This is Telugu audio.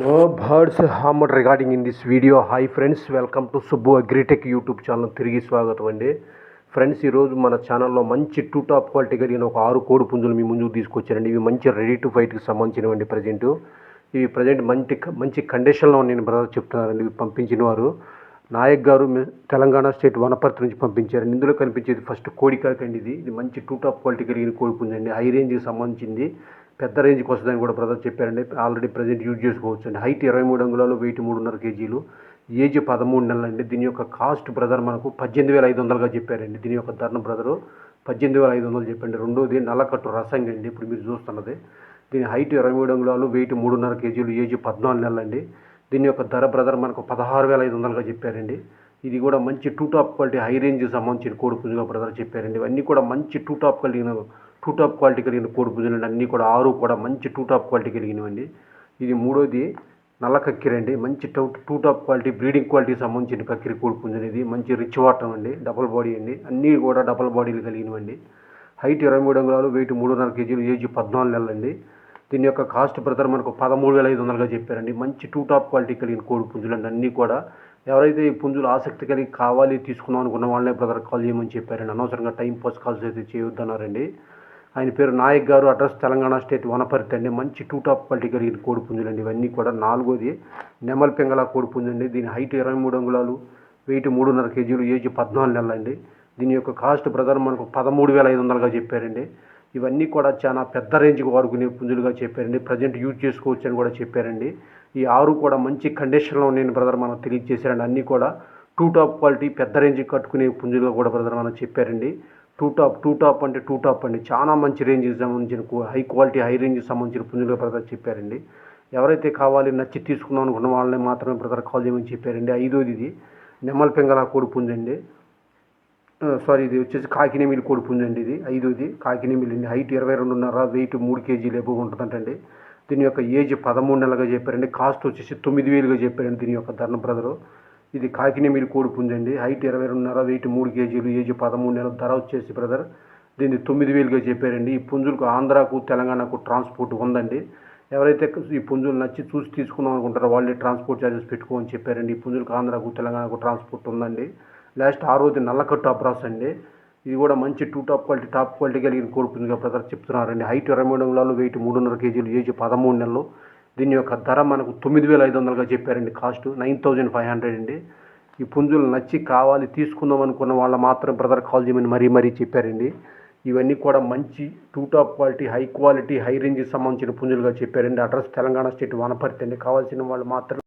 No birds hammer regarding in this video hi friends welcome to Subbu agritech YouTube channel తిరిగి స్వాగతం అండి ఫ్రెండ్స్ ఈరోజు మన ఛానల్లో మంచి టూ టాప్ క్వాలిటీ కలిగిన ఒక ఆరు కోడి పుంజులు మీ ముందుకు తీసుకొచ్చారండి ఇవి మంచి రెడీ టు ఫైట్కి సంబంధించినవండి ప్రజెంట్ ఇవి ప్రజెంట్ మంచి మంచి కండిషన్లో నేను బ్రదర్ చెప్తున్నారండి ఇవి పంపించిన వారు నాయక్ గారు తెలంగాణ స్టేట్ వనపర్తి నుంచి పంపించారు ఇందులో కనిపించేది ఫస్ట్ కోడికాక అండి ఇది. ఇది మంచి టూ టాప్ క్వాలిటీ కలిగిన కోడి పుంజు అండి హై రేంజ్కి సంబంధించింది. పెద్ద రేంజ్కి వస్తుందని కూడా బ్రదర్ చెప్పారండి. ఆల్రెడీ ప్రజెంట్ యూజ్ చేసుకోవచ్చు అండి హైట్ ఇరవై మూడు అంగుళాలు వెయిట్ మూడున్నర కేజీలు ఏజ్ పదమూడు నెలలు అండి దీని యొక్క కాస్ట్ బ్రదర్ మనకు పద్దెనిమిది వేల ఐదు వందలుగా చెప్పారండి. దీని యొక్క ధరణ బ్రదరు పద్దెనిమిది వేల ఐదు వందలు చెప్పండి. రెండోది నల్లకట్టు రసంగి అండి ఇప్పుడు మీరు చూస్తున్నది. దీని హైట్ ఇరవై మూడు అంగుళాలు వెయిట్ మూడున్నర కేజీలు ఏజ్ పద్నాలుగు నెలలు అండి దీని యొక్క ధర బ్రదర్ మనకు పదహారు వేల ఐదు వందలుగా చెప్పారండి. ఇది కూడా మంచి two top quality high range సంబంధించిన కోడి పుంజుగా బ్రదర్ చెప్పారండి. ఇవన్నీ కూడా మంచి two top quality two top quality కలిగిన కోడి పుంజులు అన్నీ కూడా ఆరు కూడా మంచి టూ టాప్ క్వాలిటీ కలిగినవండి. ఇది మూడోది నల్ల కక్కిరి అండి. మంచి two two top quality breeding quality సంబంధించిన కక్కిరి కోడి పుంజు ఇది. మంచి రిచ్ వాటర్ అండి. డబల్ బాడీ అండి. అన్నీ కూడా డబల్ బాడీలు కలిగినవండి. హైట్ ఇరవై మూడు అంగుళాలు వెయిట్ మూడున్నర కేజీలు ఏజ్ పద్నాలుగు నెలలు అండి. దీని యొక్క కాస్ట్ బ్రదర్ మనకు పదమూడు వేల ఐదు వందలుగా చెప్పారండి. మంచి టూ టాప్ క్వాలిటీ కలిగిన కోడి పుంజులు అండి. అన్నీ కూడా ఎవరైతే ఈ పుంజులు ఆసక్తి కలిగి కావాలి తీసుకుందాం అనుకున్న వాళ్ళనే బ్రదర్ కాల్ చేయమని చెప్పారండి. అనవసరంగా టైం పాస్ కాల్స్ అయితే చేయొద్దన్నారండి. ఆయన పేరు నాయక్ గారు అడ్రస్ తెలంగాణ స్టేట్ వనపర్తి అండి. మంచి టూ టాప్ క్వాలిటీ కలిగిన కోడి ఇవన్నీ కూడా నాలుగోది నెమల్ పెంగళ కోడి దీని హైట్ ఇరవై మూడు అంగుళాలు వెయిట్ మూడున్నర కేజీలు ఏజ్ పద్నాలుగు నెలలు అండి. దీని యొక్క కాస్ట్ బ్రదర్ మనకు పదమూడు వేల ఐదు వందలుగా చెప్పారండి. ఇవన్నీ కూడా చాలా పెద్ద రేంజ్కి వాడుకునే పుంజులుగా చెప్పారండి. ప్రజెంట్ యూజ్ చేసుకోవచ్చు అని కూడా చెప్పారండి. ఈ ఆరు కూడా మంచి కండిషన్లో నేను బ్రదర్ మనకు తెలియజేశారండి. అన్నీ కూడా టూ టాప్ క్వాలిటీ పెద్ద రేంజ్కి కట్టుకునే పుంజులుగా కూడా బ్రదర్ మనం చెప్పారండి. టూ టాప్ టూ టాప్ అంటే టూ టాప్ అండి. చాలా మంచి రేంజ్కి సంబంధించిన హై క్వాలిటీ హై రేంజ్కి సంబంధించిన పుంజుల బ్రదర్ చెప్పారండి. ఎవరైతే కావాలి నచ్చి తీసుకుందాం అనుకున్న వాళ్ళని మాత్రమే బ్రదర్ కాల్ చేయమని చెప్పారండి. ఐదోది ఇది. నెమ్మల పెంగల కోడి పుంజండి సారీ ఇది వచ్చేసి కాకినేమిలి కోడి పుంజండి ఇది. ఐదోది కాకినేమిలి అండి. హైట్ ఇరవై రెండున్నర వెయిట్ మూడు కేజీలు ఎబో ఉంటుందంటండి. దీని యొక్క ఏజ్ పదమూడు నెలలుగా చెప్పారండి. కాస్ట్ వచ్చేసి తొమ్మిది వేలుగా చెప్పారండి దీని యొక్క ధర్మ బ్రదరు. ఇది కాకినేమిలి కోడి పుంజండి. హైట్ ఇరవై రెండున్నర వెయిట్ మూడు కేజీలు ఏజ్ పదమూడు నెలలు ధర వచ్చేసి బ్రదర్ దీన్ని తొమ్మిది వేలుగా చెప్పారండి. ఈ పుంజులకు ఆంధ్రాకు తెలంగాణకు ట్రాన్స్పోర్ట్ ఉందండి. ఎవరైతే ఈ పుంజులు నచ్చి చూసి తీసుకుందాం అనుకుంటారో వాళ్ళే ట్రాన్స్పోర్ట్ ఛార్జెస్ పెట్టుకోమని చెప్పారండి. ఈ పుంజులకు ఆంధ్రాకు తెలంగాణకు ట్రాన్స్పోర్ట్ ఉందండి. లాస్ట్ ఆ రోజు నల్లకట్టు అబ్రాస్ అండి ఇది కూడా మంచి two top quality top quality కలిగిన కోడి పుంజుగా బ్రదర్ చెప్తున్నారండి. హైట్ ఇరవై మూడు నెలలు వెయిట్ మూడున్నర కేజీలు ఏజ్ పదమూడు నెలలు. దీని యొక్క ధర మనకు తొమ్మిది వేల ఐదు వందలుగా చెప్పారండి. Cost nine thousand five hundred అండి. ఈ పుంజులు నచ్చి కావాలి తీసుకుందాం అనుకున్న వాళ్ళ మాత్రం బ్రదర్ కాల్ చేయమని మరీ మరీ చెప్పారండి. ఇవన్నీ కూడా మంచి two top quality high quality high రేంజ్కి సంబంధించిన పుంజులుగా చెప్పారండి. అడ్రస్ తెలంగాణ స్టేట్ వనపర్తి అండి. కావాల్సిన వాళ్ళు మాత్రం